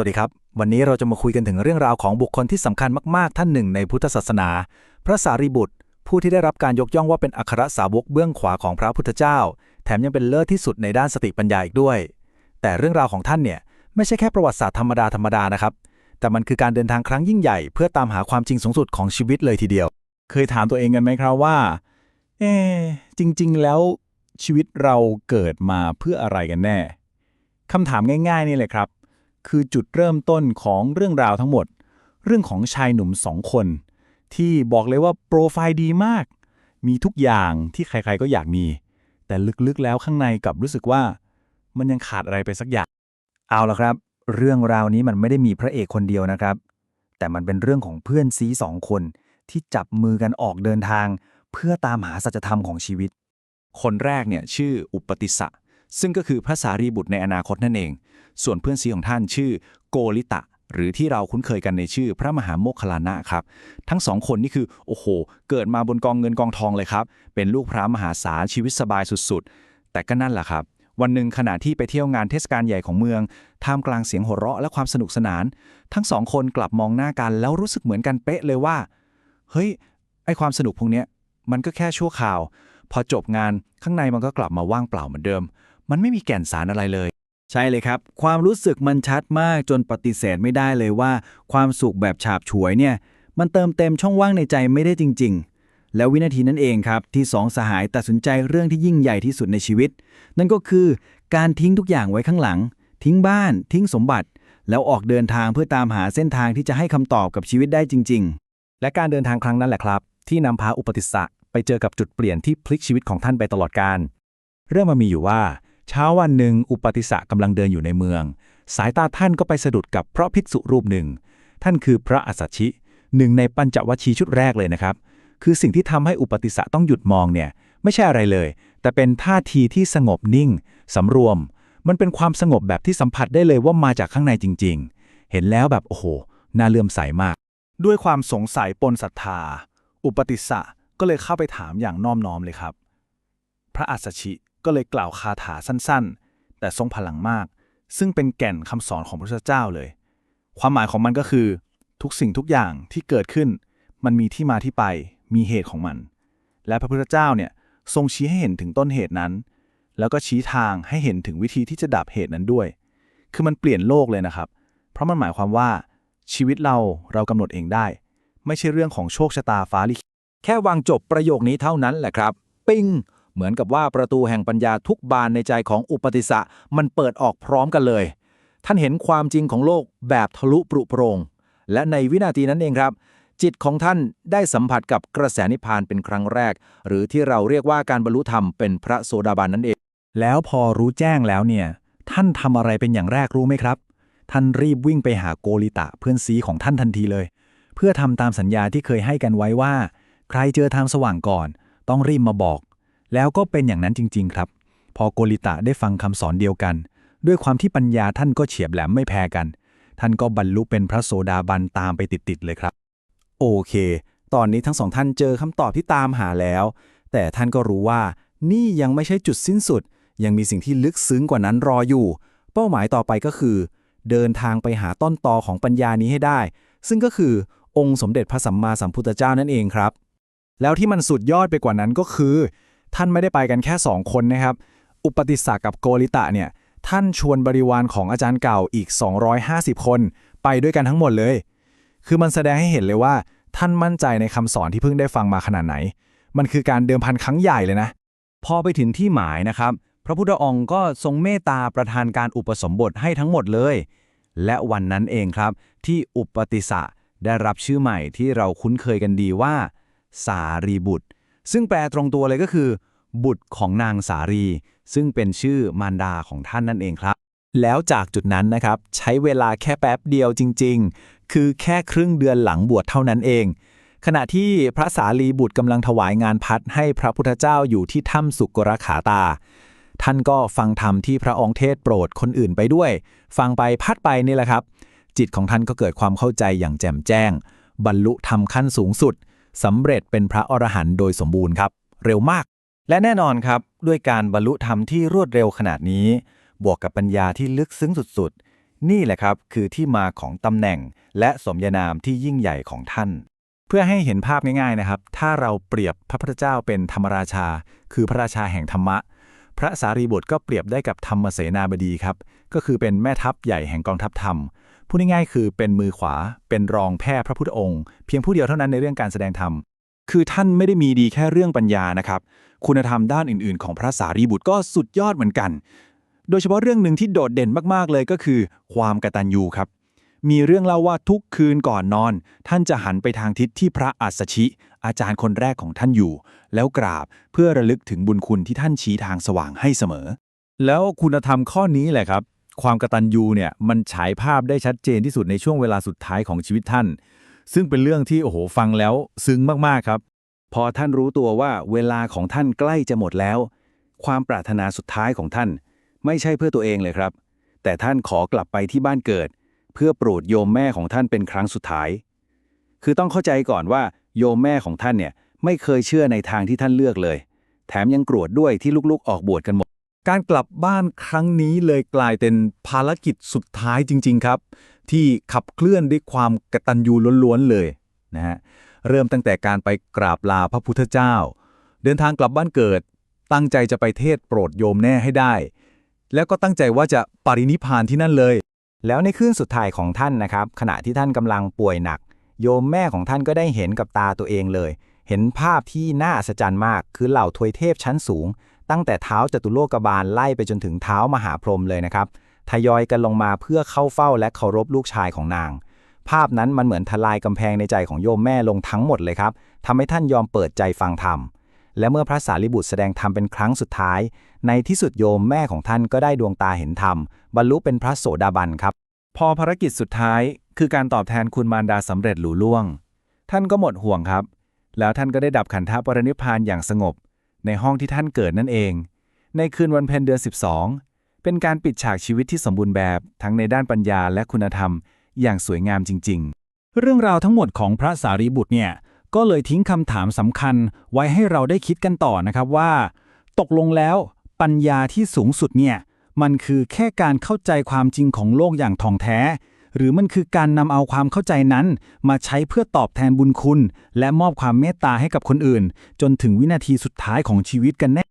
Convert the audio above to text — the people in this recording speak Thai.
สวัสดีครับ วันนี้เราจะมาคุยกันถึงเรื่องราวของบุคคลที่สำคัญมากๆ ท่านหนึ่งในพุทธศาสนา พระสารีบุตร ผู้ที่ได้รับการยกย่องว่าเป็นอัครสาวกเบื้องขวาของพระพุทธเจ้า แถมยังเป็นเลิศที่สุดในด้านสติปัญญาอีกด้วย แต่เรื่องราวของท่านเนี่ยไม่ใช่แค่ประวัติศาสตร์ธรรมดาธรรมดานะครับ แต่มันคือการเดินทางครั้งยิ่งใหญ่ เพื่อตามหาความจริงสูงสุดของชีวิตเลยทีเดียว เคยถามตัวเองกันไหมครับว่า เอ๊จริง ๆ แล้วชีวิตเราเกิดมาเพื่ออะไรกันแน่คำถามง่าย ๆ นี่เลยครับ คือจุดเริ่มต้นของเรื่องราวทั้งหมด เรื่องของชายหนุ่มสองคน ที่บอกเลยว่าโปรไฟล์ดีมาก มีทุกอย่างที่ใครๆก็อยากมี แต่ลึกๆแล้วข้างในกลับรู้สึกว่า มันยังขาดอะไรไปสักอย่าง เอาละครับ เรื่องราวนี้มันไม่ได้มีพระเอกคนเดียวนะครับ แต่มันเป็นเรื่องของเพื่อนซีสองคน ที่จับมือกันออกเดินทาง เพื่อตามหาสัจธรรมของชีวิต คนแรกเนี่ยชื่ออุปติสสะ ซึ่งก็คือพระสารีบุตรในอนาคตนั่นเอง ส่วนเพื่อนซีของท่านชื่อโกลิตะ หรือที่เราคุ้นเคยกันในชื่อพระมหาโมคคลลานะครับ ทั้งสองคนนี่คือ โอ้โห เกิดมาบนกองเงินกองทองเลยครับ เป็นลูกพระมหาศาลชีวิตสบายสุดๆ แต่ก็นั่นแหละครับ วันหนึ่งขณะที่ไปเที่ยวงานเทศกาลใหญ่ของเมือง ท่ามกลางเสียงหัวเราะและความสนุกสนาน ทั้งสองคนกลับมองหน้ากันแล้วรู้สึกเหมือนกันเป๊ะเลยว่า เฮ้ย ไอความสนุกพวกเนี้ยมันก็แค่ชั่วคราว พอจบงานข้างในมันก็กลับมาว่างเปล่าเหมือนเดิม มันไม่มีแก่นสารอะไรเลย ใช่เลยครับ ความรู้สึกมันชัดมากจนปฏิเสธไม่ได้เลยว่า ความสุขแบบฉาบฉวยเนี่ย มันเติมเต็มช่องว่างในใจไม่ได้จริง ๆ แล้ววินาทีนั้นเองครับ ที่สองสหายตัดสินใจเรื่องที่ยิ่งใหญ่ที่สุดในชีวิต นั่นก็คือการทิ้งทุกอย่างไว้ข้างหลัง ทิ้งบ้าน ทิ้งสมบัติ แล้วออกเดินทางเพื่อตามหาเส้นทางที่จะให้คำตอบกับชีวิตได้จริง ๆ และการเดินทางครั้งนั้นแหละครับ ที่นำพาอุปติสสะไปเจอกับจุดเปลี่ยนที่พลิกชีวิตของท่านไปตลอดกาลเรื่องมันมีอยู่ว่า เช้าวันหนึ่งอุปติสสะกำลังเดินอยู่ในเมือง สายตาท่านก็ไปสะดุดกับพระภิกษุรูปหนึ่ง ท่านคือพระอัสสชิ หนึ่งในปัญจวัคคีย์ชุดแรกเลยนะครับ คือสิ่งที่ทำให้อุปติสสะต้องหยุดมองเนี่ย ไม่ใช่อะไรเลย แต่เป็นท่าทีที่สงบนิ่งสำรวม มันเป็นความสงบแบบที่สัมผัสได้เลยว่ามาจากข้างในจริง ๆ เห็นแล้วแบบโอ้โหน่าเลื่อมใสมาก ด้วยความสงสัยปนศรัทธา อุปติสสะก็เลยเข้าไปถามอย่างน้อมน้อมเลยครับ ระอัสสชิก็เลยกล่าวคาถาสั้นๆ แต่ทรงพลังมาก ซึ่งเป็นแก่นคำสอนของพระพุทธเจ้าเลย ความหมายของมันก็คือ ทุกสิ่งทุกอย่างที่เกิดขึ้น มันมีที่มาที่ไปมีเหตุของมัน และพระพุทธเจ้าเนี่ยทรงชี้ให้เห็นถึงต้นเหตุนั้น แล้วก็ชี้ทางให้เห็นถึงวิธีที่จะดับเหตุนั้นด้วย คือมันเปลี่ยนโลกเลยนะครับ เพราะมันหมายความว่า ชีวิตเราเรากำหนดเองได้ ไม่ใช่เรื่องของโชคชะตาฟ้าลิขิตแค่วางจบประโยคนี้เท่านั้นแหละครับ ปิ้ง เหมือนกับว่าประตูแห่งปัญญาทุกบานในใจของอุปติสะมันเปิดออกพร้อมกันเลย ท่านเห็นความจริงของโลกแบบทะลุปรุโปรง และในวินาทีนั้นเองครับ จิตของท่านได้สัมผัสกับกระแสนิพพานเป็นครั้งแรก หรือที่เราเรียกว่าการบรรลุธรรมเป็นพระโสดาบันนั่นเอง แล้วพอรู้แจ้งแล้วเนี่ย ท่านทำอะไรเป็นอย่างแรกรู้ไหมครับ ท่านรีบวิ่งไปหาโกริตะเพื่อนซีของท่านทันทีเลย เพื่อทำตามสัญญาที่เคยให้กันไว้ว่า ใครเจอทางสว่างก่อน ต้องรีบมาบอก แล้วก็เป็นอย่างนั้นจริง ๆ ครับ พอโกริตะได้ฟังคำสอนเดียวกัน ด้วยความที่ปัญญาท่านก็เฉียบแหลมไม่แพ้กัน ท่านก็บรรลุเป็นพระโสดาบันตามไปติด ๆ เลยครับ โอเค ตอนนี้ทั้งสองท่านเจอคำตอบที่ตามหาแล้ว แต่ท่านก็รู้ว่า นี่ยังไม่ใช่จุดสิ้นสุด ยังมีสิ่งที่ลึกซึ้งกว่านั้นรออยู่ เป้าหมายต่อไปก็คือ เดินทางไปหาต้นตอของปัญญานี้ให้ได้ ซึ่งก็คือองค์สมเด็จพระสัมมาสัมพุทธเจ้านั่นเองครับ แล้วที่มันสุดยอดไปกว่านั้นก็คือ ท่านไม่ได้ไปกันแค่ 2 คนนะครับ อุปติสสะกับโกริตะเนี่ย ท่านชวนบริวารของอาจารย์เก่าอีก 250 คน ไปด้วยกันทั้งหมดเลย คือมันแสดงให้เห็นเลยว่า ท่านมั่นใจในคำสอนที่เพิ่งได้ฟังมาขนาดไหน มันคือการเดิมพันครั้งใหญ่เลยนะ พอไปถึงที่หมายนะครับ พระพุทธองค์ก็ทรงเมตตาประทานการอุปสมบทให้ทั้งหมดเลย และวันนั้นเองครับ ที่อุปติสะได้รับชื่อใหม่ที่เราคุ้นเคยกันดีว่า สารีบุตร ซึ่งแปลตรงตัวเลยก็คือ บุตรของนางสารี ซึ่งเป็นชื่อมารดาของท่านนั่นเองครับ แล้วจากจุดนั้นนะครับ ใช้เวลาแค่แป๊บเดียวจริง ๆ คือแค่ครึ่งเดือนหลังบวชเท่านั้นเอง ขณะที่พระสารีบุตรกำลังถวายงานพัดให้พระพุทธเจ้าอยู่ที่ถ้ำสุกรขาตาท่านก็ฟังธรรมที่พระองค์เทศโปรดคนอื่นไปด้วย ฟังไปพัดไปนี่แหละครับ จิตของท่านก็เกิดความเข้าใจอย่างแจ่มแจ้ง บรรลุธรรมขั้นสูงสุด สำเร็จเป็นพระอรหันต์โดยสมบูรณ์ครับ เร็วมาก และแน่นอนครับ ด้วยการบรรลุธรรมที่รวดเร็วขนาดนี้ บวกกับปัญญาที่ลึกซึ้งสุดๆ นี่แหละครับคือที่มาของตำแหน่ง และสมญานามที่ยิ่งใหญ่ของท่าน เพื่อให้เห็นภาพง่ายๆนะครับ ถ้าเราเปรียบพระพุทธเจ้าเป็นธรรมราชา คือพระราชาแห่งธรรมะ พระสารีบุตรก็เปรียบได้กับธรรมเสนาบดีครับก็คือเป็นแม่ทัพใหญ่แห่งกองทัพธรรม พูดง่ายๆคือเป็นมือขวาเป็นรองแพร่พระพุทธองค์ เพียงผู้เดียวเท่านั้นในเรื่องการแสดงธรรมคือท่านไม่ได้มีดีแค่เรื่องปัญญานะครับ คุณธรรมด้านอื่นๆ ของพระสารีบุตรก็สุดยอดเหมือนกัน โดยเฉพาะเรื่องหนึ่งที่โดดเด่นมากๆเลยก็คือ ความกตัญญูครับ มีเรื่องเล่าว่าทุกคืนก่อนนอน ท่านจะหันไปทางทิศที่พระอัสสชิ อาจารย์คนแรกของท่านอยู่ แล้วกราบเพื่อระลึกถึงบุญคุณที่ท่านชี้ทางสว่างให้เสมอ แล้วคุณธรรมข้อนี้แหละครับ ความกระตัญญูเนี่ยมันฉายภาพได้ชัดเจนที่สุดในช่วงเวลาสุดท้ายของชีวิตท่าน ซึ่งเป็นเรื่องที่โอ้โหฟังแล้วซึ้งมากๆครับ พอท่านรู้ตัวว่าเวลาของท่านใกล้จะหมดแล้ว ความปรารถนาสุดท้ายของท่าน ไม่ใช่เพื่อตัวเองเลยครับ แต่ท่านขอกลับไปที่บ้านเกิด เพื่อโปรดโยมแม่ของท่านเป็นครั้งสุดท้าย คือต้องเข้าใจก่อนว่าโยมแม่ของท่านเนี่ยไม่เคยเชื่อในทางที่ท่านเลือกเลย แถมยังโกรธด้วยที่ลูกๆ ออกบวชกันหมด การกลับบ้านครั้งนี้เลยกลายเป็นภารกิจสุดท้ายจริง ๆครับ ที่ขับเคลื่อนด้วยความกตัญญูล้วนๆเลยนะฮะเริ่มตั้งแต่การไปกราบลาพระพุทธเจ้า เดินทางกลับบ้านเกิด ตั้งใจจะไปเทศโปรดโยมแน่ให้ได้ แล้วก็ตั้งใจว่าจะปรินิพพานที่นั่นเลย แล้วในคืนสุดท้ายของท่านนะครับ ขณะที่ท่านกำลังป่วยหนัก โยมแม่ของท่านก็ได้เห็นกับตาตัวเองเลย เห็นภาพที่น่าอัศจรรย์มาก คือเหล่าทวยเทพชั้นสูง ตั้งแต่เท้าจตุโลกบาลไล่ไปจนถึงเท้ามหาพรหมเลยนะครับ ทยอยกันลงมาเพื่อเข้าเฝ้าและเคารพลูกชายของนาง ภาพนั้นมันเหมือนทลายกำแพงในใจของโยมแม่ลงทั้งหมดเลยครับทำให้ท่านยอมเปิดใจฟังธรรม และเมื่อพระสารีบุตรแสดงธรรมเป็นครั้งสุดท้าย ในที่สุดโยมแม่ของท่านก็ได้ดวงตาเห็นธรรม บรรลุเป็นพระโสดาบันครับ พอภารกิจสุดท้าย คือการตอบแทนคุณมารดาสำเร็จหลุล่วง ท่านก็หมดห่วงครับ แล้วท่านก็ได้ดับขันธปรินิพพานอย่างสงบ ในห้องที่ท่านเกิดนั่นเอง ในคืนวันเพ็ญเดือน 12 เป็นการปิดฉากชีวิตที่สมบูรณ์แบบทั้งในด้านปัญญาและคุณธรรม อย่างสวยงามจริง ๆ เรื่องราวทั้งหมดของพระสารีบุตรเนี่ยก็เลยทิ้งคำถามสำคัญไว้ให้เราได้คิดกันต่อนะครับว่า ตกลงแล้วปัญญาที่สูงสุดเนี่ยมันคือแค่การเข้าใจความจริงของโลกอย่างท่องแท้ หรือมันคือการนำเอาความเข้าใจนั้น มาใช้เพื่อตอบแทนบุญคุณ และมอบความเมตตาให้กับคนอื่น จนถึงวินาทีสุดท้ายของชีวิตกันแน่